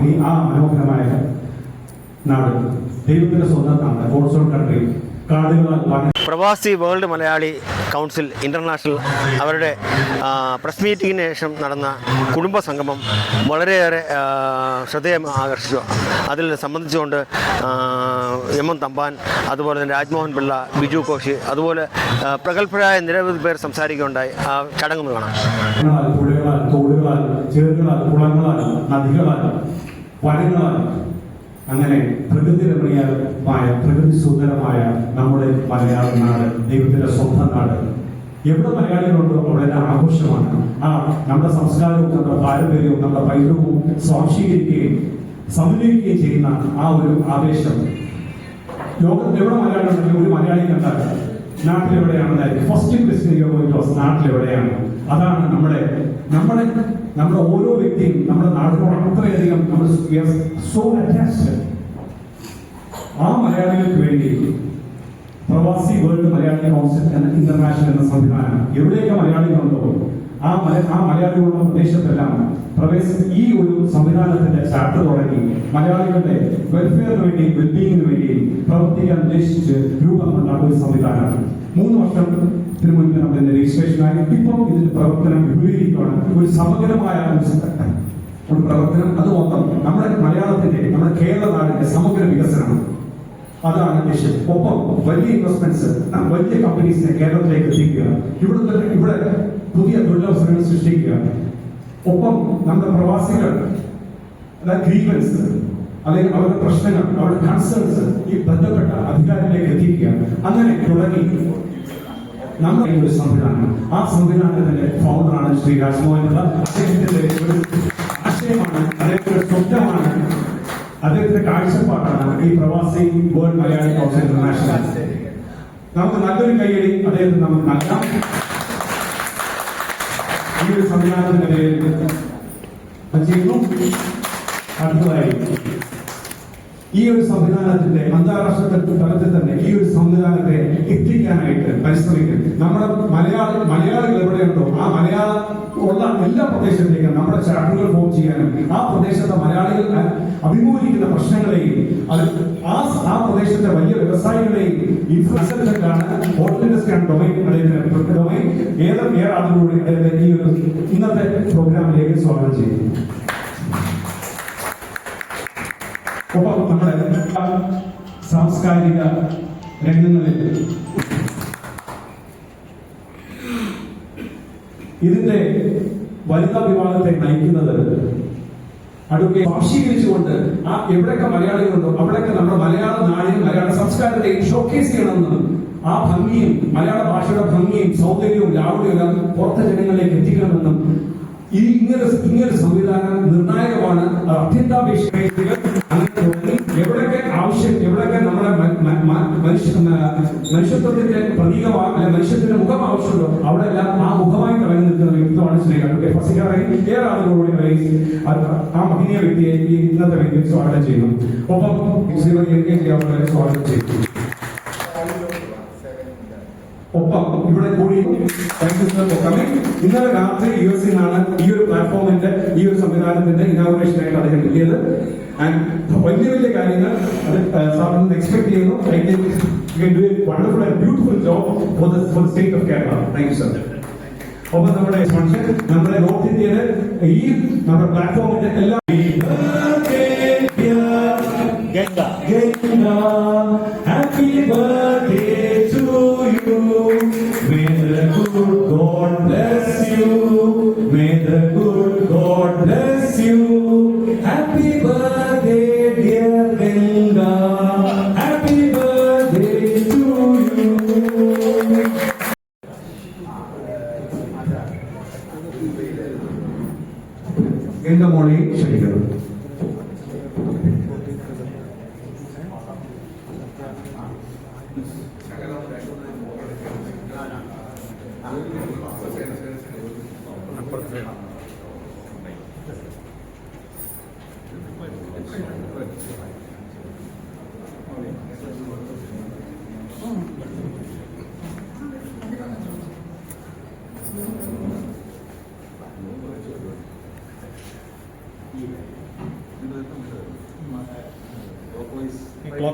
ഇനി ആ മനോഹരമായ നാട് ദൈവത്തിന്റെ സ്വന്തം നാട് ഓൾസോൺ country Pravasi world Malayali council international അവരുടെ പ്രസ് മീറ്റിങ്ങിന് ശേഷം നടന്ന കുടുംബ സംഗമം വളരെയേറെ ശ്രദ്ധേയം ആകർഷിച്ചു. അതിൽ സംബന്ധിച്ചുകൊണ്ട് എം എം തമ്പാൻ അതുപോലെ തന്നെ രാജ്മോഹൻ പിള്ള ബിജു കോശി അതുപോലെ പ്രഗത്ഭരായ നിരവധി പേർ സംസാരിക്കുകയുണ്ടായി. ആ ചടങ്ങ് കാണാം. വനങ്ങളാൽ അങ്ങനെ പ്രകൃതി രമണീയമായ പ്രകൃതി സുന്ദരമായ നമ്മുടെ മലയാള നാട് ദൈവത്തിന്റെ സ്വന്തം നാട് എവിടെ മലയാളികളുണ്ടോ അവിടെ ആഘോഷമാണ്. ആ നമ്മുടെ സംസ്കാരവും നമ്മുടെ പാരമ്പര്യവും നമ്മുടെ പൈതൃകവും സ്വാംശീകരിക്കുകയും സമന്വയിക്കുകയും ചെയ്യുന്ന ആ ഒരു ആവേശം. ലോകത്ത് എവിടെ മലയാളി ഒരു മലയാളി കണ്ടാൽ നാട്ടിലെവിടെയാണെന്നായിരിക്കും. First question നാട്ടിലെവിടെയാണ്? അതാണ് നമ്മുടെ നമ്മുടെ നമ്മുടെ ഓരോ വ്യക്തിയും നമ്മുടെ നാടിനോട് അത്രയധികം നമ്മൾ സോ അറ്റാച്ച്ഡ് ആ മലയാളികൾക്ക് വേണ്ടി പ്രവാസി വേൾഡ് മലയാളി കൗൺസിൽ എന്ന ഇന്റർനാഷണൽ എന്ന സംവിധാനം എവിടെയൊക്കെ മലയാളികളുണ്ടോ ആ മല ആ മലയാളികളുടെ പ്രദേശത്തെല്ലാം പ്രവേശ ഈ ഒരു സംവിധാനത്തിന്റെ ചാപ്റ്റർ തുടങ്ങി മലയാളികളുടെ വെൽഫെയറിന് വേണ്ടി വെൽബീയിങ്ങിന് വേണ്ടി പ്രവർത്തിക്കാൻ ഉദ്ദേശിച്ച് രൂപം കൊണ്ട ഒരു സംവിധാനമാണ് മൂന്ന് വർഷത്തിന് മുൻപ് ഇതിന്റെ രജിസ്ട്രേഷനായി ഇപ്പോൾ ഇതിന്റെ പ്രവർത്തനം വിപുലീകരിക്കുകയാണ് ഒരു സമഗ്രമായ ഒരു ഒരു പ്രവർത്തനം അത് മൊത്തം നമ്മുടെ മലയാളത്തിന്റെ നമ്മുടെ കേരള നാടിന്റെ സമഗ്ര വികസനമാണ് അതാണ് ലക്ഷ്യം ഒപ്പം വലിയ ഇൻവെസ്റ്റ്മെന്റ്സ് വലിയ കമ്പനീസിനെ കേരളത്തിലേക്ക് എത്തിക്കുക. ഇവിടെ ഇവിടെ പുതിയ തൊഴിലവസരങ്ങൾ സൃഷ്ടിക്കുക. ഒപ്പം നമ്മുടെ പ്രവാസികൾ ഗ്രീവൻസ് അല്ലെങ്കിൽ അവരുടെ പ്രശ്നങ്ങൾ അവരുടെ കൺസേൺസ് ഈ ബന്ധപ്പെട്ട അധികാരത്തിലേക്ക് എത്തിക്കുക. അങ്ങനെ തുടങ്ങി. നമ്മുടെ ഒരു സംവിധാനം. ആ സംവിധാനത്തിന്റെ ഫൗണ്ടറാണ് ശ്രീ രാജ്മോഹൻ. അദ്ദേഹത്തിന്റെ ഒരു ആശയമാണ് അദ്ദേഹത്തിന്റെ സ്വപ്നമാണ്. അദ്ദേഹത്തിന്റെ കാഴ്ചപ്പാടാണ് ഈ പ്രവാസി വേൾഡ് മലയാളി കൗൺസിൽ ഇന്റർനാഷണൽ നമുക്ക് നല്ലൊരു കൈയടി അദ്ദേഹത്തിന് നമുക്ക് നൽകാം. ഈ ഒരു സംവിധാനത്തിന്റെ ചെയ്യുന്നു അടുത്തതായി ഈ ഒരു സംവിധാനത്തിന്റെ അന്താരാഷ്ട്ര തലത്തിൽ തന്നെ ഈ ഒരു സംവിധാനത്തെ എത്തിക്കാനായിട്ട് പരിശ്രമിക്കും നമ്മുടെ മലയാള മലയാളികൾ എവിടെയുണ്ടോ ആ മലയാള ഉള്ള എല്ലാ പ്രദേശത്തേക്കും നമ്മുടെ ചാനലുകൾ ഫോം ചെയ്യാനും ആ പ്രദേശത്തെ മലയാളികൾ അഭിമുഖീകരിക്കുന്ന പ്രശ്നങ്ങളെയും ആ ആ പ്രദേശത്തെ വലിയ വ്യവസായികളെയും ഇൻഫ്രാസ്ട്രക്ചറിലാണ് hotel industry and domain domain ഏത് ഏറെ ഈ ഒരു ഇന്നത്തെ പ്രോഗ്രാമിലേക്ക് സ്വാഗതം ചെയ്യുന്നു. ഒപ്പം നമ്മുടെ സാംസ്കാരിക രംഗങ്ങളിൽ ഇതിന്റെ വനിതാ വിഭാഗത്തെ നയിക്കുന്നത് അടുക്കെ സ്വാംശീകരിച്ചുകൊണ്ട് ആ എവിടെയൊക്കെ മലയാളികളുണ്ടോ അവിടെയൊക്കെ നമ്മുടെ മലയാള നാടിനും മലയാള സംസ്കാരത്തെയും ഷോക്കേസ് ചെയ്യണമെന്ന് ആ ഭംഗിയും മലയാള ഭാഷയുടെ ഭംഗിയും സൗന്ദര്യവും ലാവണ്യവും എല്ലാം പുറത്തെ ജനങ്ങളിലേക്ക് എത്തിക്കണമെന്നും ഈ ഇങ്ങനെ ഇങ്ങനെ സംവിധാനം നിർണായകമാണ്. അത് അത്യന്താപേക്ഷികൾ അങ്ങനെ എവിടെയൊക്കെ ആവശ്യം എവിടെയൊക്കെ നമ്മുടെ മനുഷ്യ മനുഷ്യത്വത്തിന്റെ പ്രതീകമാ മനുഷ്യത്തിന്റെ മുഖം ആവശ്യമുണ്ടോ? അവിടെ എല്ലാം ആ മുഖമായി കളഞ്ഞു നിൽക്കുന്ന വ്യക്തിത്വമാണ് ശ്രീ അഡ്വക്കേറ്റ് ഫസിക്കാറെ ഏറെ ആ മഹനീയ വ്യക്തിയെ ഈ ഇന്നത്തെ വ്യക്തി സ്വാഗതം ചെയ്യുന്നു. ഒപ്പം ശ്രീമതി എൻ കെ അവരെ സ്വാഗതം ചെയ്യുന്നു. ഒപ്പം ഇവിടെ കൂടി thank you sir for coming ഇന്നലെ രാത്രി യു എസ് നിന്നാണ് ഈ ഒരു പ്ലാറ്റ്ഫോമിന്റെ ഈ ഒരു സംവിധാനത്തിന്റെ ആയിട്ട് അദ്ദേഹം എത്തിയത്. ആൻഡ് വലിയ വലിയ കാര്യങ്ങൾ അത് സാറിൽ നിന്ന് എക്സ്പെക്ട് ചെയ്യുന്നു. Wonderful and beautiful job for the for state of Kerala thank you sir ഒപ്പം നമ്മുടെ ഫംഗ്ഷൻ നമ്മുടെ നോർത്ത് ഇന്ത്യയിലെ ഈ നമ്മുടെ പ്ലാറ്റ്ഫോമിന്റെ എല്ലാ Happy എന്റെ മോളെ ക്ഷണിക്കണം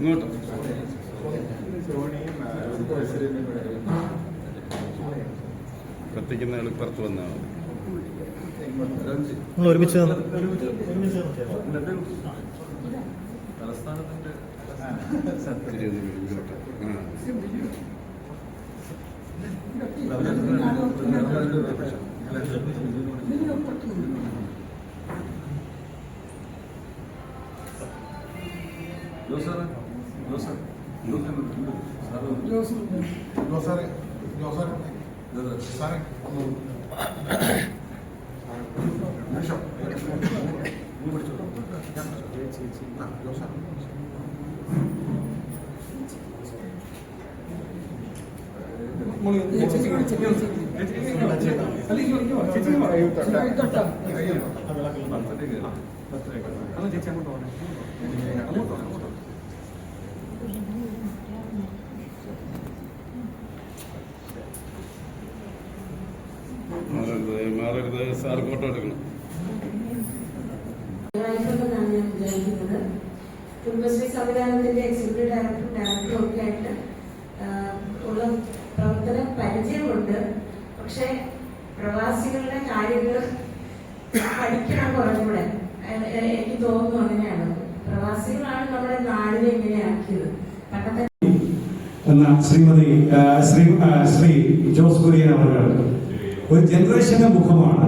ഇങ്ങോട്ട്. കത്തിക്കുന്ന ആൾ പുറത്ത് വന്നാൽ നമ്മൾ ഒരുമിച്ച് തലസ്ഥാനത്തിന്റെ ഒരുമിച്ച് നിർത്തിയാലോ? അങ്ങോട്ട് പോകണേ അങ്ങോട്ട് ആ. സംവിധാനത്തിന്റെ എക്സിക്യൂട്ടീവ് ഡയറക്ടറും ഡയറക്ടറും ഒക്കെ ആയിട്ട് ഉള്ള പ്രവർത്തന പരിചയമുണ്ട്. പക്ഷെ പ്രവാസികളുടെ കാര്യങ്ങൾ പഠിക്കണം കുറച്ചുകൂടെ എനിക്ക് തോന്നുന്നു അങ്ങനെയാണ്. പ്രവാസികളാണ് നമ്മുടെ നാടിനെ ഇങ്ങനെയാക്കിയത് പണ്ടത്തെ ശ്രീമതി ശ്രീ ശ്രീ ജോസ് കുര്യൻ അവർ ഒരു ജനറേഷന്റെ മുഖമാണ്.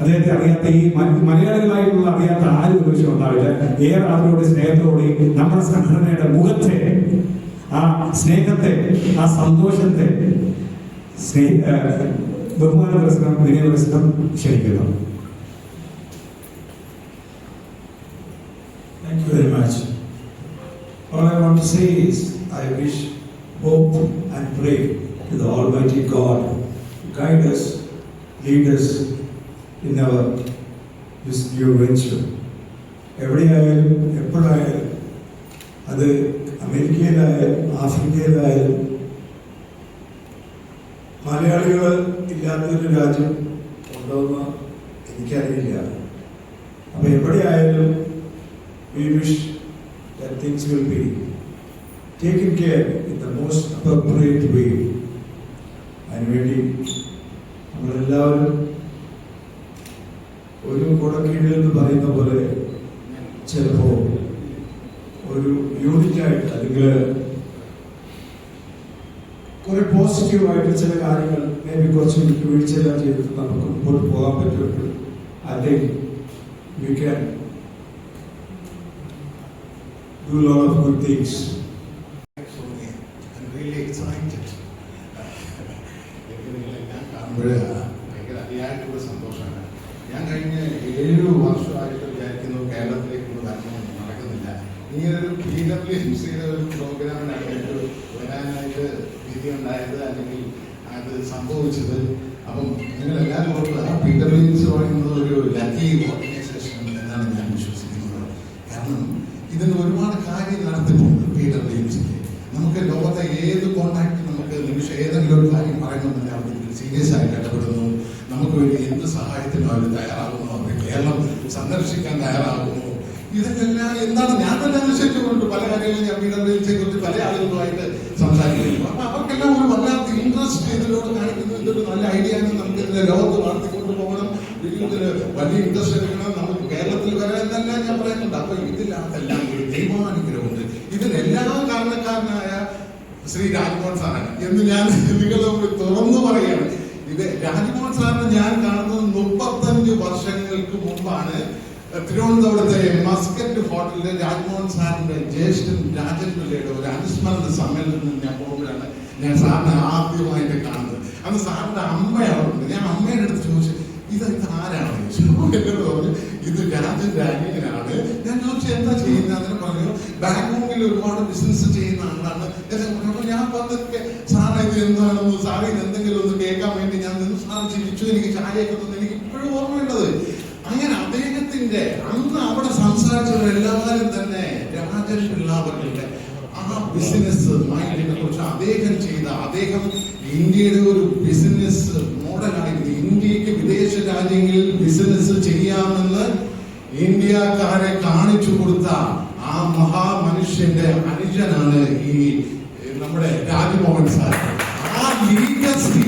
അദ്ദേഹത്തെ അറിയാത്ത ഈ മലയാളികളായിട്ടുള്ള അറിയാത്ത ആരും ഒരു വിഷയം ഉണ്ടാവില്ല. ഏറെ ആളുകളുടെ സ്നേഹത്തോടെ നമ്മുടെ സംഘടനയുടെ മുഖത്തെ ആ സ്നേഹത്തെ ആ സന്തോഷത്തെ സ്നേ ആ, ബഹുമാന പ്രസിഡന്റ് വിനയ പ്രസിഡന്റ് ക്ഷണിക്കുന്നു. Thank you very much. All I want to say is, I wish, hope, and pray to the Almighty God to guide us, lead us in our this new venture. എവിടെയായാലും എപ്പോഴായാലും അത് അമേരിക്കയിലായാലും ആഫ്രിക്കയിലായാലും മലയാളികൾ ഇല്ലാത്തൊരു രാജ്യം ഉണ്ടോയെന്ന് എനിക്കറിയില്ല അപ്പൊ എവിടെയായാലും we wish that things will be taken care in the most appropriate way. അതിനുവേണ്ടി നമ്മളെല്ലാവരും ഒരു കുടക്കീഴിൽ എന്ന് പറയുന്ന പോലെ ചിലപ്പോൾ ഒരു യൂണിറ്റായിട്ട് അല്ലെങ്കിൽ കുറെ പോസിറ്റീവായിട്ട് ചില കാര്യങ്ങൾ മേബി കുറച്ച് വീഴ്ചയെല്ലാം ചെയ്തിട്ട് നമുക്ക് മുമ്പോട്ട് പോകാൻ പറ്റുമെങ്കിൽ അല്ലെങ്കിൽ we can do a of good good things. I'm really excited. എനിക്ക് നിങ്ങളെല്ലാം കാണുമ്പോൾ ഭയങ്കര അതിയായിട്ടുള്ള സന്തോഷമാണ് ഞാൻ കഴിഞ്ഞ ഏഴ് വർഷമായിട്ട് വിചാരിക്കുന്നു കേരളത്തിലേക്ക് വരണമെന്ന് നടക്കുന്നില്ല ഇങ്ങനൊരു പി ഡബ്ല്യു എം സിയുടെ ഒരു പ്രോഗ്രാമിനാണ് എനിക്ക് വരാനായിട്ട് വിധി ഉണ്ടായത് അല്ലെങ്കിൽ അത് സംഭവിച്ചത് അപ്പം നിങ്ങളെല്ലാവരും ഓർക്കുക പി ഡബ്ല്യു എം സി പറയുന്നത് ഒരു ലക്കി ഓർഗനൈസേഷൻ എന്നാണ് ഞാൻ വിശ്വസിക്കുന്നത് കാരണം ഇതിന് ഒരുപാട് കാര്യം നടത്തിയിട്ടുണ്ട് പി ഡബ്ല്യു എം സിക്ക് നമുക്ക് ലോകത്തെ ഏത് കോണ്ടാക്ട് നമുക്ക് നിമിഷം ഏതെങ്കിലും ഒരു കാര്യം പറയുന്നുണ്ടെങ്കിൽ അവർ സീരിയസ് ആയിട്ട് ഇടപെടുന്നു നമുക്ക് വേണ്ടി എന്ത് സഹായത്തിനും അവർ തയ്യാറാകുന്നു അവർ കേരളം സന്ദർശിക്കാൻ ഇതൊക്കെല്ലാം എന്താണ്? ഞാൻ തന്നെ അനുസരിച്ചുകൊണ്ട് പല കാര്യങ്ങളും ഞാൻ വീടിനെ കുറിച്ച് പല ആളുകളുമായിട്ട് സംസാരിക്കുന്നു. അപ്പൊ അവർക്കെല്ലാം ഒരു വല്ലാത്ത ഇൻട്രസ്റ്റ് ഇതിലോട്ട് കാണിക്കുന്നു ഇതൊരു നല്ല ഐഡിയ ആണ് നമുക്ക് ഇതിന്റെ ലോകത്ത് വളർത്തിക്കൊണ്ട് പോകണം. ഇതിന് വലിയ ഇൻട്രസ്റ്റ് എടുക്കണം. നമുക്ക് കേരളത്തിൽ വരാൻ തന്നെ ഞാൻ പറയുന്നുണ്ട് അപ്പൊ ഇതിനകത്തെല്ലാം ഒരു ദൈവാനുഗ്രഹമുണ്ട്. ഇതിനെല്ലാം കാരണക്കാരനായ ശ്രീ രാജ്മോഹൻ സാറാണ്. എന്ന് ഞാൻ നിങ്ങളോട് തുറന്നു പറയുകയാണ്. ഇത് രാജ്മോഹൻ സാറിന് ഞാൻ കാണുന്നത് മുപ്പത്തഞ്ച് വർഷങ്ങൾക്ക് മുമ്പാണ് തിരുവനന്തപുരത്തെ മസ്കറ്റ് ഹോട്ടലിലെ രാജ്മോഹൻ സാറിന്റെ ജ്യേഷ്ഠൻ രാജൻ പിള്ളയുടെ ഒരു അനുസ്മരണ സമ്മേളനത്തിൽ ഞാൻ പോകുമ്പോഴാണ് ഞാൻ സാറിനെ ആദ്യമായിട്ട് കാണുന്നത്. അന്ന് സാറിന്റെ അമ്മയാണ് ഞാൻ അമ്മയുടെ അടുത്ത് ചോദിച്ചു ഇത് ആരാണ് എന്നോട് പറഞ്ഞു ഇത് രാജന്റെ അനിയനാണ് ഞാൻ ചോദിച്ചു എന്താ ചെയ്യുന്ന? പറഞ്ഞു ബാങ്കോക്കിൽ ഒരുപാട് ബിസിനസ് ചെയ്യുന്ന ആളാണ്. ഞാൻ വന്നൊക്കെ സാറേ ഇത് എന്താണെന്ന് സാറേ ഇത് എന്തെങ്കിലും ഒന്ന് കേൾക്കാൻ വേണ്ടി ഞാൻ നിന്ന് സാർ ചിരിച്ചു എനിക്ക് ചായയൊക്കെ തന്നു എനിക്ക് ഇപ്പോഴും ഓർമ്മയുള്ളത് അങ്ങനെ അദ്ദേഹത്തിന്റെ അന്ന് അവിടെ സംസാരിച്ചവരെല്ലാവരും തന്നെ രാജൻ പിള്ളാവരുടെ ആ ബിസിനസ് മൈൻഡിനെ കുറിച്ച് അദ്ദേഹം ചെയ്ത അദ്ദേഹം ഇന്ത്യയുടെ ഒരു ബിസിനസ് മോഡലായിരുന്നു ഇന്ത്യയ്ക്ക് വിദേശ രാജ്യങ്ങളിൽ ബിസിനസ് ചെയ്യാമെന്ന് ഇന്ത്യക്കാരെ കാണിച്ചു കൊടുത്ത ആ മഹാമനുഷ്യന്റെ അനുജനാണ് ഈ നമ്മുടെ രാജ്മോഹൻ സാർ. ആ ലീഗസി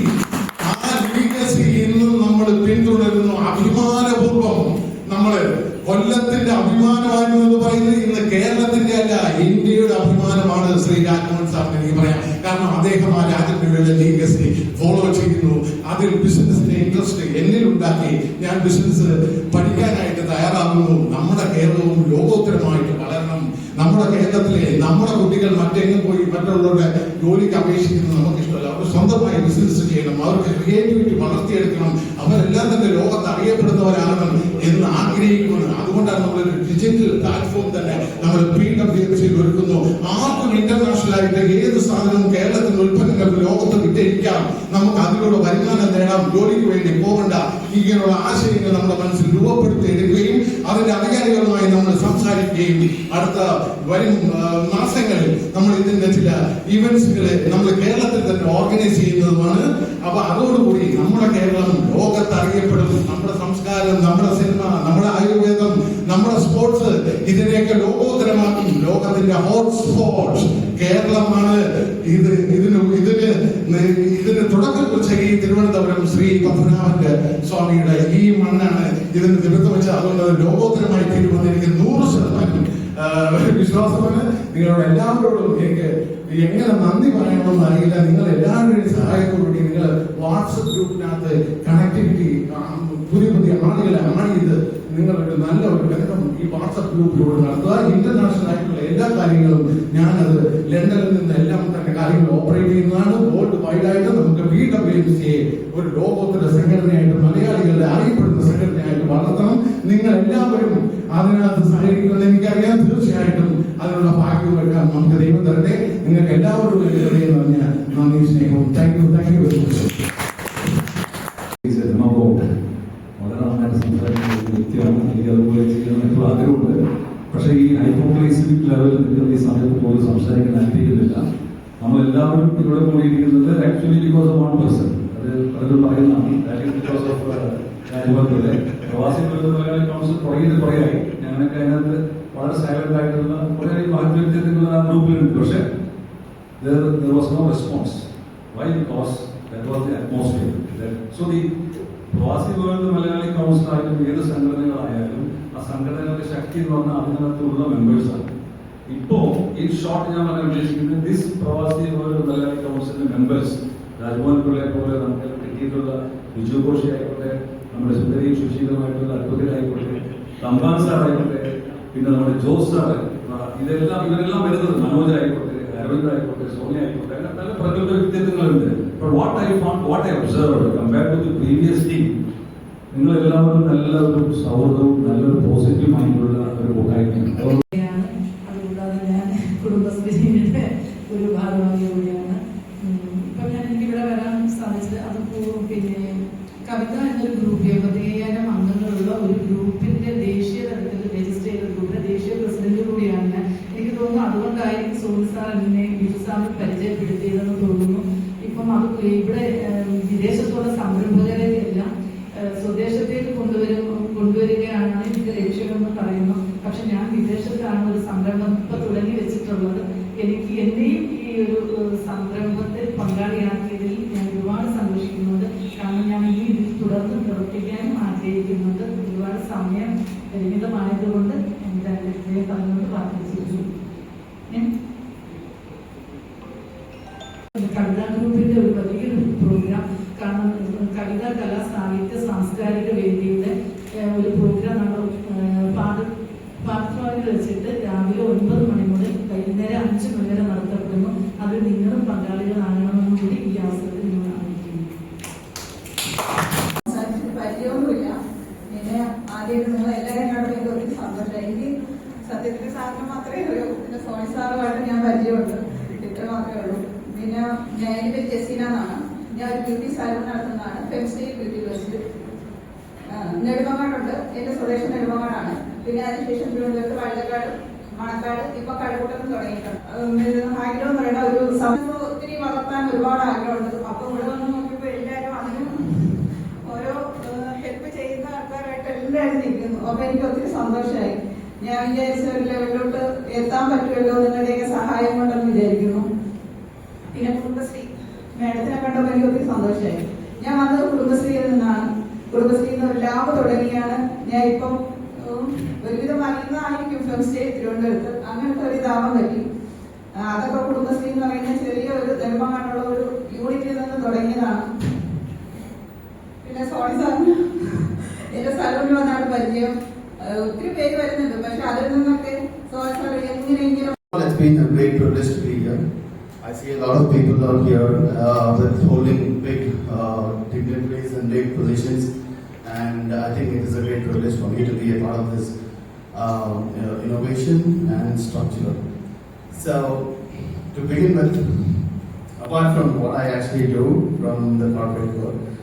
നമ്മൾ കൊല്ലത്തിന്റെ അഭിമാനമായിരുന്നു എന്ന് പറയുന്നത് ഇന്ന് കേരളത്തിന്റെ അല്ല ഇന്ത്യയുടെ അഭിമാനമാണ് ശ്രീ രാജ്മോഹൻ സാറിന് എനിക്ക് പറയാം കാരണം അദ്ദേഹം ആ രാജ്യങ്ങളുടെ ലീഗസിനെ ഫോളോ ചെയ്യുന്നു. അതിൽ ബിസിനസിന്റെ ഇൻട്രസ്റ്റ് എന്നിൽ ഉണ്ടാക്കി ഞാൻ ബിസിനസ് പഠിക്കാനായിട്ട് തയ്യാറാകുന്നു. നമ്മുടെ കേരളവും ലോകോത്തരമായിട്ട് വളരണം. നമ്മുടെ കേരളത്തിലെ നമ്മുടെ കുട്ടികൾ മറ്റെങ്ങും പോയി മറ്റുള്ളവരുടെ ജോലിക്ക് അപേക്ഷിക്കുന്നത് നമുക്ക് ഇഷ്ടമല്ല അവർ സ്വന്തമായി ബിസിനസ് ചെയ്യണം. അവർക്ക് ക്രിയേറ്റിവിറ്റി വളർത്തിയെടുക്കണം. അവരെല്ലാം തന്നെ ലോകത്ത് അറിയപ്പെടുന്നവരാകണം എന്ന് ആഗ്രഹിക്കുന്നത് അതുകൊണ്ടാണ് നമ്മൾ ഡിജിറ്റൽ പ്ലാറ്റ്ഫോം തന്നെ നമ്മൾ പി ഡബ്ല്യു എഫ് സി ഒരുക്കുന്നു ആർക്കും ഇന്റർനാഷണൽ ആയിട്ട് ഏത് സാധനവും കേരളത്തിന്റെ ഉൽപ്പന്നങ്ങൾ ലോകത്ത് വിറ്റഴിക്കാം. നമുക്ക് അതിലൂടെ വരുമാനം നേടാം. ജോലിക്ക് വേണ്ടി പോകണ്ട. ഇങ്ങനെയുള്ള ആശയങ്ങൾ നമ്മുടെ മനസ്സിൽ രൂപപ്പെടുത്തി എടുക്കുകയും അതിന്റെ അധികാരികളുമായി നമ്മൾ സംസാരിക്കുകയും അടുത്ത വരും മാസങ്ങളിൽ നമ്മൾ ഇതിന്റെ ചില ഇവന്റ്സുകളെ നമ്മൾ കേരളത്തിൽ തന്നെ ഓർഗനൈസ് ചെയ്യുന്നതുമാണ്. അപ്പൊ അതോടുകൂടി നമ്മുടെ കേരളം ലോകത്ത് അറിയപ്പെടും നമ്മുടെ സംസ്കാരം നമ്മുടെ സിനിമ നമ്മുടെ ആയുർവേദം നമ്മുടെ സ്പോർട്സ് ഇതിനെയൊക്കെ ലോകോത്തരമാക്കും. ലോകത്തിന്റെ ഹോട്ട്സ്പോട്ട് കേരളമാണ്. ഇത് ഇതിന് ഇതിന് ഇതിന് തുടക്കം കുറിച്ച ഈ തിരുവനന്തപുരം ശ്രീ പത്മനാഭന്റെ സ്വാമിയുടെ ഈ മണ്ണാണ് ഇതിന് നിമിത്തം വെച്ച് അതുകൊണ്ട് ലോകോത്തരമായി തീരുമെന്ന് എനിക്ക് നൂറ് ശതമാനം വിശ്വാസമാണ്. നിങ്ങളോട് എല്ലാവരോടും എനിക്ക് എങ്ങനെ നന്ദി പറയണമെന്ന് അറിയില്ല. നിങ്ങൾ എല്ലാവരുടെയും സഹായത്തോടുകൂടി നിങ്ങൾ വാട്സപ്പ് ഗ്രൂപ്പിനകത്ത് കണക്ടിവിറ്റി പുതിയ പുതിയ ആളുകളെ ആണ് ചെയ്ത് നിങ്ങളൊരു നല്ല ഒരു ബന്ധം ഈ വാട്സപ്പ് ഗ്രൂപ്പിലൂടെ നടത്തുക. ഇന്റർനാഷണൽ ആയിട്ടുള്ള എല്ലാ കാര്യങ്ങളും ഞാനത് ലണ്ടനിൽ നിന്ന് എല്ലാം തന്നെ കാര്യങ്ങൾ ഓപ്പറേറ്റ് ചെയ്യുന്നതാണ്. വേൾഡ് വൈഡ് ആയിട്ട് നമുക്ക് ബി ഡബ്ല്യു എം സിയെ ഒരു ലോകോത്തര സംഘടനയായിട്ട് മലയാളികളുടെ അറിയപ്പെടുന്ന സംഘടനയായിട്ട് വളർത്തണം. നിങ്ങൾ എല്ലാവരും അതിനകത്ത് സഹകരിക്കുമെന്ന് എനിക്കറിയാം. തീർച്ചയായിട്ടും അതിനുള്ള എടുക്കാൻ നമുക്ക് ദൈവം തരട്ടെ. നിങ്ങൾക്ക് നിറഞ്ഞ നന്ദി സ്നേഹവും. Thank you thank you very much demagogue വളരെ നന്നായിട്ട് സംസാരിക്കുന്ന ഒരു വ്യക്തിയാണ് എനിക്ക് അതുപോലെ ചെയ്യണം എപ്പോഴും ആഗ്രഹമുണ്ട് പക്ഷേ ഈ ഹൈപ്പോക്ലൈസിമിക് ലെവൽ നിൽക്കുന്ന ഈ സമയത്ത് പോലും സംസാരിക്കാൻ ആഗ്രഹിക്കുന്നില്ല നമ്മളെല്ലാവരും ഇവിടെ കൂടിയിരിക്കുന്നത് actually because of one person അത് പലരും പറയുന്നതാണ് ബിക്കോസ് ഓഫ് രാജ്യവർഗത്തിലെ പ്രവാസി മലയാളി കൗൺസിൽ തുടങ്ങിയത് കുറേയായി ഞങ്ങൾക്ക് അതിനകത്ത് വളരെ സൈലന്റ് ആയിട്ടുള്ള കുറേ മഹത്വ്യക്തിത്വങ്ങൾ ആ ഗ്രൂപ്പിലുണ്ട് പക്ഷേ there, there was no response. Why? Because that was the atmosphere. That, so Pravasi world Malayali council ആയാലും ഏത് സംഘടനകളായാലും ആ സംഘടനകളുടെ ശക്തി എന്ന് പറഞ്ഞാൽ അതിനകത്തുള്ള മെമ്പേഴ്സാണ് ഇപ്പോ ഈ ഷോർട്ട് ഞാൻ പറയാൻ ഉദ്ദേശിക്കുന്നത് ദിസ് പ്രവാസി വേൾഡ് മലയാളി കൗൺസിലിന്റെ മെമ്പേഴ്സ് രാജ്മോഹൻ പിള്ളയെ പോലെ നമുക്ക് കിട്ടിയിട്ടുള്ള ബിജു ഘോഷി ആയിക്കോട്ടെ നമ്മുടെ സുന്ദരി സുശീലമായിട്ടുള്ള അഡ്വക്കേറ്റ് ആയിക്കോട്ടെ തമ്പാൻ സാർ ആയിക്കോട്ടെ പിന്നെ നമ്മുടെ ജോസ് സാർ ഇതെല്ലാം ഇവരെല്ലാം വരുന്നത് മനോജ് ആയിക്കോട്ടെ അരവിന്ദ് ആയിക്കോട്ടെ സോണിയ ആയിക്കോട്ടെ പ്രഗത്ഭ വ്യക്തിത്വങ്ങളുണ്ട്. What I found what I observe compare to the previous team നിങ്ങൾ എല്ലാവരും നല്ലൊരു സൗഹൃദവും നല്ലൊരു പോസിറ്റീവ് മൈൻഡുള്ള ഒരു കൂട്ടായ്മയാണ് ാണ് അതുകൂടാതെ ഞാൻ കുടുംബശ്രീയുടെ ഒരു ഭാഗമായി കൂടിയാണ് ഉം, ഇപ്പം ഞാൻ എനിക്കിവിടെ വരാൻ സാധിച്ചത് അത് പൂ- പിന്നെ കവിത എന്നൊരു ഗ്രൂപ്പ് എൺപത്തിയ്യായിരം അംഗങ്ങളുള്ള ഒരു ഗ്രൂപ്പിന്റെ ദേശീയ തലത്തിൽ രജിസ്റ്റർ ചെയ്ത ഗ്രൂപ്പിന്റെ ദേശീയ പ്രസിഡന്റ് കൂടിയാണ് ഞാൻ എനിക്ക് തോന്നുന്നു അതുകൊണ്ടായിരിക്കും സോണി സാർ എന്നെ ബിജു സാറിന് പരിചയപ്പെടുത്തിയതെന്ന് തോന്നുന്നു ഇപ്പം അത് ഇവിടെ ഏഹ്, വിദേശത്തുള്ള സംരംഭകരെ എല്ലാം ഏഹ്, സ്വദേശത്തേക്ക് കൊണ്ടുവരും കൊണ്ടുവരികയാണ് ഇതിന്റെ ലക്ഷ്യമെന്ന് പറയുന്നു പക്ഷെ ഞാൻ വിദേശത്താണ് ഒരു സംരംഭം ഇപ്പൊ തുടങ്ങി വെച്ചിട്ടുള്ളത് എനിക്ക് എന്നെയും ഈ ഒരു ഏഹ്, സംരംഭത്തിൽ പങ്കാളിയാക്കിയതിൽ ഞാൻ ഒരുപാട് സന്തോഷിക്കുന്നുണ്ട് കാരണം ഞാൻ ഈ ഇതിൽ തുടർന്ന് പ്രവർത്തിക്കാനും ആഗ്രഹിക്കുന്നുണ്ട് ഒരുപാട് സമയം പരിമിതമായതുകൊണ്ട് എന്റെ ലക്ഷ്യം പറഞ്ഞുകൊണ്ട് പ്രാർത്ഥിച്ചു ഞാൻ കവിതാ ഗ്രൂപ്പിന്റെ ഒരു വലിയൊരു പ്രോഗ്രാം കാരണം കവിത കലാ സാഹിത്യ സാംസ്കാരിക വേദിയുടെ ഏഹ്, ഒരു പ്രോഗ്രാം നമ്മൾ ഏഹ്, അതിൽ നിങ്ങളും പങ്കാളികളാകണമെന്ന് കൂടി ഈ അവസരത്തിൽ നിങ്ങൾ അറിയിക്കുന്നു സംസാരിച്ചിട്ട് പരിചയമൊന്നുമില്ല പിന്നെ ആദ്യം നിങ്ങൾ എല്ലാവരും കണ്ടത് എനിക്ക് ഒത്തിരി സന്തോഷം എനിക്ക് സത്യത്തിൽ സാറിന് മാത്രമേ ഉള്ളൂ പിന്നെ സോണി സാറുമായിട്ട് ഞാൻ പരിചയമുണ്ട് ഇത്ര മാത്രമേ ഉള്ളൂ പിന്നെ ഞാൻ എന്റെ എന്നാണ് ഞാൻ ഒരു ബ്യൂട്ടി സാലൂൺ നടത്തുന്നതാണ്. ഫെംസ്റ്റേ ബ്യൂട്ടി വെസ്റ്റ് നെടുമങ്ങാടുണ്ട്. എന്റെ സ്വദേശം നെടുമങ്ങാടാണ്. പിന്നെ അതിനുശേഷം തിരുവനന്തപുരത്ത് വഴുതക്കാട് മണക്കാട് ഇപ്പൊ കഴക്കൂട്ടം തുടങ്ങിയിട്ടുണ്ട്. ആഗ്രഹം എന്ന് പറയുന്ന ഒരു സമയം. ഒത്തിരി വളർത്താൻ ഒരുപാട് ആഗ്രഹമുണ്ട്. അപ്പൊ ഇവിടെ വന്ന് നോക്കിയപ്പോൾ എല്ലാവരും അതിനും ഓരോ ഹെൽപ്പ് ചെയ്യുന്ന ആൾക്കാരായിട്ട് എല്ലാവരും നിൽക്കുന്നു. അപ്പൊ എനിക്ക് ഒത്തിരി സന്തോഷമായി. ഞാൻ വിചാരിച്ച ഒരു ലെവലിലോട്ട് എത്താൻ പറ്റുമല്ലോ നിങ്ങളുടെയൊക്കെ സഹായം കൊണ്ടെന്ന് വിചാരിക്കുന്നു. പിന്നെ മേഡത്തിനെ കണ്ടപ്പോൾ എനിക്ക് ഒത്തിരി സന്തോഷമായി. ഞാൻ വന്നത് കുടുംബശ്രീയിൽ നിന്നാണ്. കുടുംബശ്രീയിൽ നിന്ന് ലാബ് തുടങ്ങിയാണ്. ഞാൻ ഇപ്പം ഒരുവിധം അറിയുന്നതായിരിക്കും ഫിലിം സ്റ്റേ തിരുവനന്തപുരത്ത്. അങ്ങനത്തെ ഒരു ഇതാവാൻ പറ്റി. അതൊക്കെ കുടുംബശ്രീ എന്ന് പറയുന്ന ചെറിയ ഒരു ധർമ്മമായിട്ടുള്ള ഒരു യൂണിറ്റിൽ നിന്ന് തുടങ്ങിയതാണ്. പിന്നെ സോണി സാറിന് എന്റെ സ്ഥലം വന്നാണ് പരിചയം. ഒത്തിരി പേര് വരുന്നുണ്ട് പക്ഷെ അതിൽ നിന്നൊക്കെ people out here uh, with holding big uh, dignitaries and big positions, and I think it is a great privilege for me to be a part of this uh, innovation and structure. So, to begin with, apart from what I actually do from the corporate world,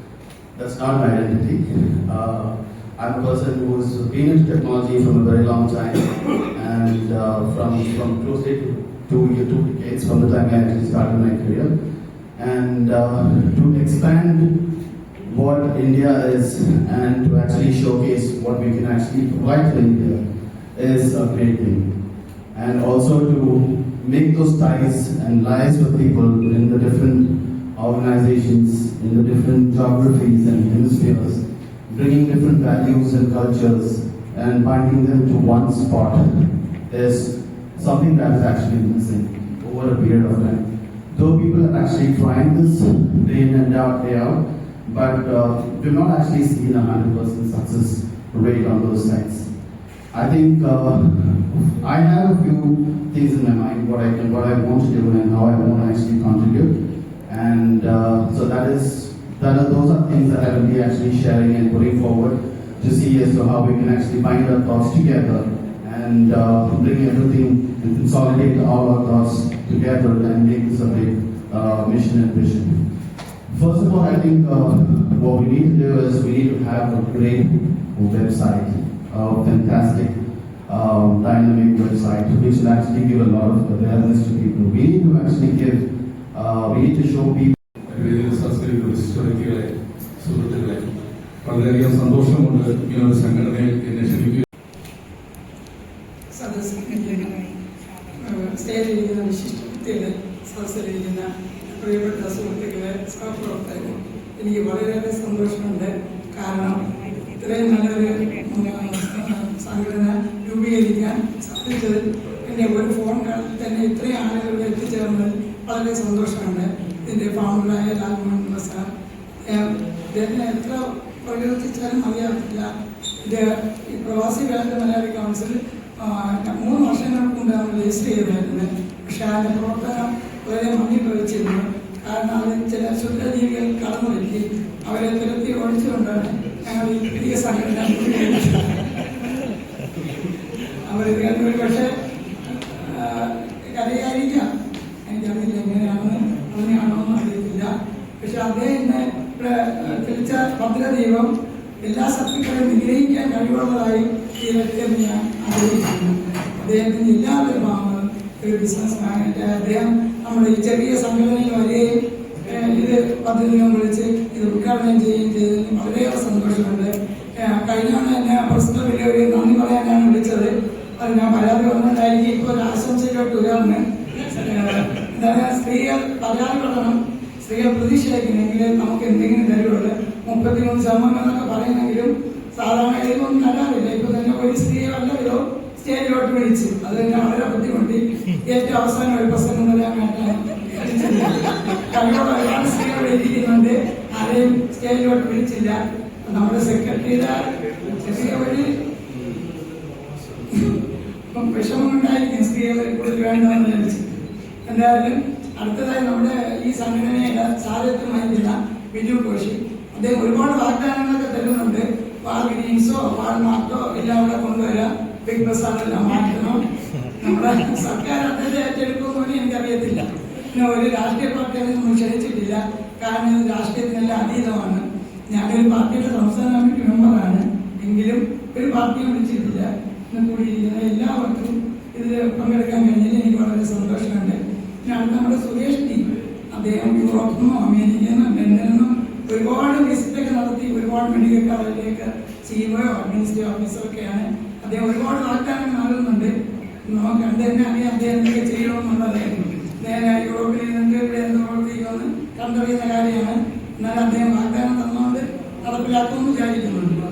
that's not my identity. Uh, I'm a person who's been into technology from a very long time, and uh, from from closely to two year two decades from the time I actually started my career, and uh, to expand what India is and to actually showcase what we can actually provide to India is a great thing, and also to make those ties and lies with people in the different organizations, in the different geographies and hemispheres, bringing different values and cultures and binding them to one spot is something that is actually missing over a period of time. Though people are actually trying this day in and out, day out, but uh, we've not actually seen a hundred percent success rate on those sites. I think uh, I have a few things in my mind what I can, what I want to do, and how I want to actually contribute. And uh, so that is that are, those are things that I will be actually sharing and putting forward to see as to how we can actually bind our thoughts together and uh, bring everything and consolidate all our thoughts together and make this a big uh, mission and vision. First of all, I think uh, what we need to do is we need to have a great website, a fantastic, um, dynamic website, which will actually give a lot of awareness to people. We need to actually give, uh, we need to show people. വേദിയിൽ സംസ്കരിക്കുന്ന വിശിഷ്ട വ്യക്തികളെ സുഹൃത്തുക്കളെ വളരെയധികം സന്തോഷമുണ്ട് ഇങ്ങനൊരു സംഘടനയിൽ എന്നെ ക്ഷണിക്കുക സ്റ്റേജിലിരിക്കുന്ന വിശിഷ്ട വ്യക്തികളെ സദസ്സിലിരിക്കുന്ന പ്രിയപ്പെട്ട സുഹൃത്തുക്കളെ സഹപ്രവർത്തകർ എനിക്ക് വളരെയേറെ സന്തോഷമുണ്ട്. കാരണം ഇത്രയും നല്ലൊരു സംഘടന രൂപീകരിക്കാൻ സാധിച്ചതിൽ പിന്നെ ഒരു ഫോൺ കാളിൽ തന്നെ ഇത്രയും ആളുകൾ എത്തിച്ചേർന്നതിൽ വളരെ സന്തോഷമുണ്ട് ഇതിന്റെ ഫൗണ്ടറായ ലാൽമോഹൻ സാർ ഇദ്ദേഹത്തിന് എത്ര പ്രകീർത്തിച്ചാലും അറിയാത്തില്ല ഇത് ഈ പ്രവാസി വേണ്ട മലയാളി കൗൺസിൽ മൂന്ന് വർഷങ്ങൾക്ക് മുമ്പ് നമ്മൾ രജിസ്റ്റർ ചെയ്തായിരുന്നത് പക്ഷെ അതിന്റെ പ്രവർത്തനം വളരെ മങ്ങിപ്പറിച്ചിരുന്നു കാരണം അത് ചില ശുദ്ധജീവികൾ കടന്നു വരുത്തി അവരെ തുരത്തി ഓടിച്ചുകൊണ്ടാണ് ഞങ്ങൾ ഈ പുതിയ സംഘടന. അവർ ഒരു പക്ഷേ കരയായിരിക്കാം എനിക്കറിയില്ല എങ്ങനെയാണെന്ന് അങ്ങനെയാണോ എന്ന് അറിയത്തില്ല. പക്ഷെ അദ്ദേഹം ഇന്ന് ഇവിടെ തെളിച്ച ഭദ്രദൈവം എല്ലാ ശത്രുക്കളെയും നിഗ്രഹിക്കാൻ കഴിവുള്ളതായി ഈ വ്യക്തി ഞാൻ ആഗ്രഹിക്കുന്നു അദ്ദേഹത്തിന് ഇല്ലാത്തൊരു ഭാഗങ്ങൾ ഒരു ബിസിനസ് മാനായിട്ട് അദ്ദേഹം നമ്മുടെ ഈ ചെറിയ സംഘടനയിൽ വരികയും ഇത് പദ്ധതികൾ വിളിച്ച് ഇത് ഉദ്ഘാടനം ചെയ്യുകയും ചെയ്തതിന് വളരെയേറെ സന്തോഷമുണ്ട്. കഴിഞ്ഞാണ് എന്നെ പ്രസിഡന്റ് വലിയ നന്ദി പറയാനാണ് വിളിച്ചത്. അത് ഞാൻ പരാതി വന്നിട്ടായിരിക്കും ഇപ്പോൾ ഒരു ആശംസയിലോട്ട് ഉയർന്ന്. എന്തായാലും സ്ത്രീകൾ പരാതി പറയണം സ്ത്രീകൾ പ്രതീക്ഷയായിരിക്കണമെങ്കിൽ നമുക്ക് എന്തെങ്കിലും തരുള്ളൂ മുപ്പത്തിമൂന്ന് ശതമാനം എന്നൊക്കെ പറയുന്നെങ്കിലും സാധാരണ ഇതൊന്നും തരാറില്ല ഇപ്പൊ തന്നെ ഒരു സ്ത്രീയെ വല്ലവരോ സ്റ്റേജിലോട്ട് വിളിച്ചു. അത് തന്നെ വളരെ ബുദ്ധിമുട്ടി. ഏറ്റവും അവസാനം ഒരു പ്രസംഗം തരാനായിട്ടാണ് കഴിവുള്ള ഒരുപാട് സ്ത്രീകൾ എഴുതിയിരിക്കുന്നുണ്ട് ആരെയും സ്റ്റേജിലോട്ട് വിളിച്ചില്ല. നമ്മുടെ സെക്രട്ടറിയുടെ ചെറിയ ഒരു വിഷമമുണ്ടായിരിക്കും സ്ത്രീകളെ കൂടുതൽ വേണ്ടതെന്ന് വിചാരിച്ചു. എന്തായാലും അടുത്തതായി നമ്മുടെ ഈ സംഘടനയുടെ സാരഥ്യമായിരുന്ന ബിജു കോശി അദ്ദേഹം ഒരുപാട് വാഗ്ദാനങ്ങളൊക്കെ തരുന്നുണ്ട്. വാൾ ഗ്രീൻസോ വാൾ മാർക്കോ എല്ലാം ഇവിടെ കൊണ്ടുവരാം. ബിഗ് ബസ്സാണെല്ലാം മാറ്റണം. നമ്മുടെ സർക്കാർ അദ്ദേഹത്തെ ഏറ്റെടുക്കുമെന്ന് എനിക്കറിയത്തില്ല. പിന്നെ ഒരു രാഷ്ട്രീയ പാർട്ടിയെ നമ്മൾ ക്ഷണിച്ചിട്ടില്ല കാരണം ഇത് രാഷ്ട്രീയത്തിനെല്ലാം അതീതമാണ്. ഞാനൊരു പാർട്ടിയുടെ സംസ്ഥാന കമ്മിറ്റി മെമ്പറാണ്. എങ്കിലും ഒരു പാർട്ടിയും വിളിച്ചിട്ടില്ല. ഇന്ന് കൂടിയിരിക്കുന്ന എല്ലാവർക്കും ഇതിൽ പങ്കെടുക്കാൻ കഴിഞ്ഞതിൽ എനിക്ക് വളരെ സന്തോഷമുണ്ട്. പിന്നെ നമ്മുടെ സുരേഷ് ടീം. അദ്ദേഹം യൂറോപ്പിൽ നിന്നും അമേരിക്കയിൽ നിന്നും ലണ്ടനിൽ നിന്നും ഒരുപാട് വിസിറ്റൊക്കെ നടത്തി ഒരുപാട് മെഡിക്കൽ കോളേജിലേക്ക് സിഇഒയോ അഡ്മിനിസ്ട്രേറ്റീവ് ഓഫീസറൊക്കെയാണ് അദ്ദേഹം ഒരുപാട് ആൾക്കാരെ നൽകുന്നുണ്ട്. നമുക്ക് തന്നെ അറിയാം അദ്ദേഹം എന്തൊക്കെ ചെയ്യണമെന്നുള്ളത്. നേരെ യൂറോപ്പിൽ നിന്നിട്ട് ഇവിടെ എന്ത് പ്രവർത്തിക്കുമെന്ന് കണ്ടറിയുന്ന കാര്യമാണ്. എന്നാൽ അദ്ദേഹം വാഗ്ദാനം തന്നുകൊണ്ട് നടപ്പിലാക്കുമെന്ന് വിചാരിക്കുന്നുണ്ട്.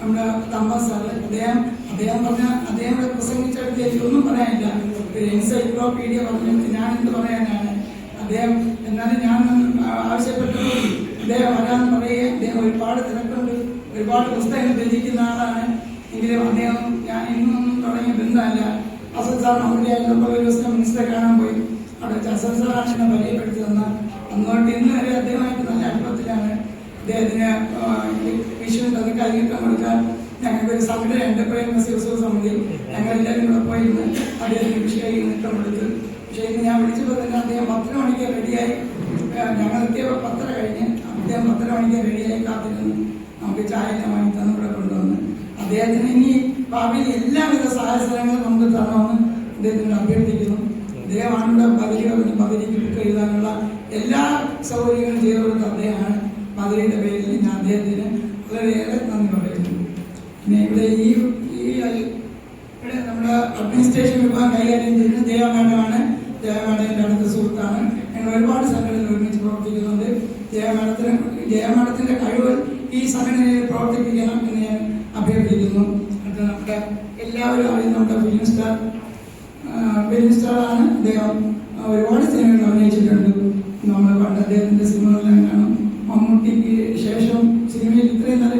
നമ്മുടെ തമ്പ സാറ് അദ്ദേഹം അദ്ദേഹം പറഞ്ഞ അദ്ദേഹം പ്രസംഗിച്ചെടുത്ത് എനിക്കൊന്നും പറയാനില്ല. ഒരു എൻസൈക്ലോപീഡിയ പറഞ്ഞു ഞാൻ എന്ത് പറയാനാണ്? അദ്ദേഹം എന്നാലും ഞാൻ ആവശ്യപ്പെട്ടു അദ്ദേഹം വരാൻ പറയുകയും അദ്ദേഹം ഒരുപാട് തിരക്കുണ്ട് ഒരുപാട് പുസ്തകങ്ങൾ രചിക്കുന്ന ആളാണ്. എങ്കിലും അദ്ദേഹം ഞാൻ ഇന്നും തുടങ്ങിയ ബന്ധമല്ല. അസൽ സാർ നമ്മുടെ ഒരു ദിവസം മിനിസ്റ്ററെ കാണാൻ പോയി. അവിടെ വെച്ച് അസൽ സാറാണ് എന്നെ പരിചയപ്പെടുത്തി തന്ന. അന്നോട്ട് ഇന്ന് വരെ അദ്ദേഹമായിട്ട് നല്ല അടുപ്പത്തിലാണ്. അദ്ദേഹത്തിന് വിഷുവിന് അത് കൈനീട്ടം കൊടുക്കാൻ ഞങ്ങൾക്ക് ഒരു സംഘടനയുണ്ട്. പ്രേമസി ഉത്സവ സമിതി ഞങ്ങൾ എല്ലാവരും കൂടെ പോയിരുന്ന് അദ്ദേഹത്തിന് വിഷു കൈനീട്ടം കൊടുത്തു. പക്ഷേ ഇന്ന് ഞാൻ വിളിച്ചു പറഞ്ഞാൽ അദ്ദേഹം പത്തര മണിക്ക് റെഡിയായി. ഞങ്ങൾ എത്തിയപ്പോൾ പത്തര കഴിഞ്ഞ് അദ്ദേഹം പത്തര മണിക്ക് റെഡിയായി കാത്തിരുന്നു. നമുക്ക് ചായ വാങ്ങി തന്നു ഇവിടെ കൊണ്ടുവന്ന്. അദ്ദേഹത്തിന് ഇനി ഭാവിയിൽ എല്ലാവിധ സാഹചര്യങ്ങളും നമുക്ക് തരണമെന്ന് അദ്ദേഹത്തിന് അഭ്യർത്ഥിക്കുന്നു. അദ്ദേഹമാണ് ഇവിടെ പതിരി പറഞ്ഞ് ബദരിക്ക് ബുക്ക് എഴുതാനുള്ള എല്ലാ സൗകര്യങ്ങളും ചെയ്തു കൊടുത്ത അദ്ദേഹമാണ്. ബദരിയുടെ പേരിൽ ഞാൻ അദ്ദേഹത്തിന് വളരെയേറെ നന്ദി പറയുന്നു. പിന്നെ ഇവിടെ ഈ ഈ ഇവിടെ നമ്മുടെ അഡ്മിനിസ്ട്രേഷൻ വിഭാഗം കൈകാര്യം ചെയ്യുന്ന ദേവമാണ് ജയ അടുത്ത സുഹൃത്താണ്. ഞങ്ങൾ ഒരുപാട് സംഘടനകൾ ഒരുമിച്ച് പ്രവർത്തിക്കുന്നുണ്ട്. കഴിവുകൾ ഈ സംഘടനയിൽ പ്രവർത്തിപ്പിക്കണം എന്ന് ഞാൻ അഭ്യർത്ഥിക്കുന്നു. അത് നമ്മുടെ എല്ലാവരും അറിയുന്ന നമ്മുടെ ഫിലിം സ്റ്റാർ ഫിലിം സ്റ്റാറാണ് അദ്ദേഹം ഒരുപാട് സിനിമകൾ അഭിനയിച്ചിട്ടുണ്ട്. നമ്മൾ പണ്ട് അദ്ദേഹത്തിന്റെ സിനിമകളെല്ലാം കാണും. മമ്മൂട്ടിക്ക് ശേഷം സിനിമയിൽ ഇത്രയും നല്ല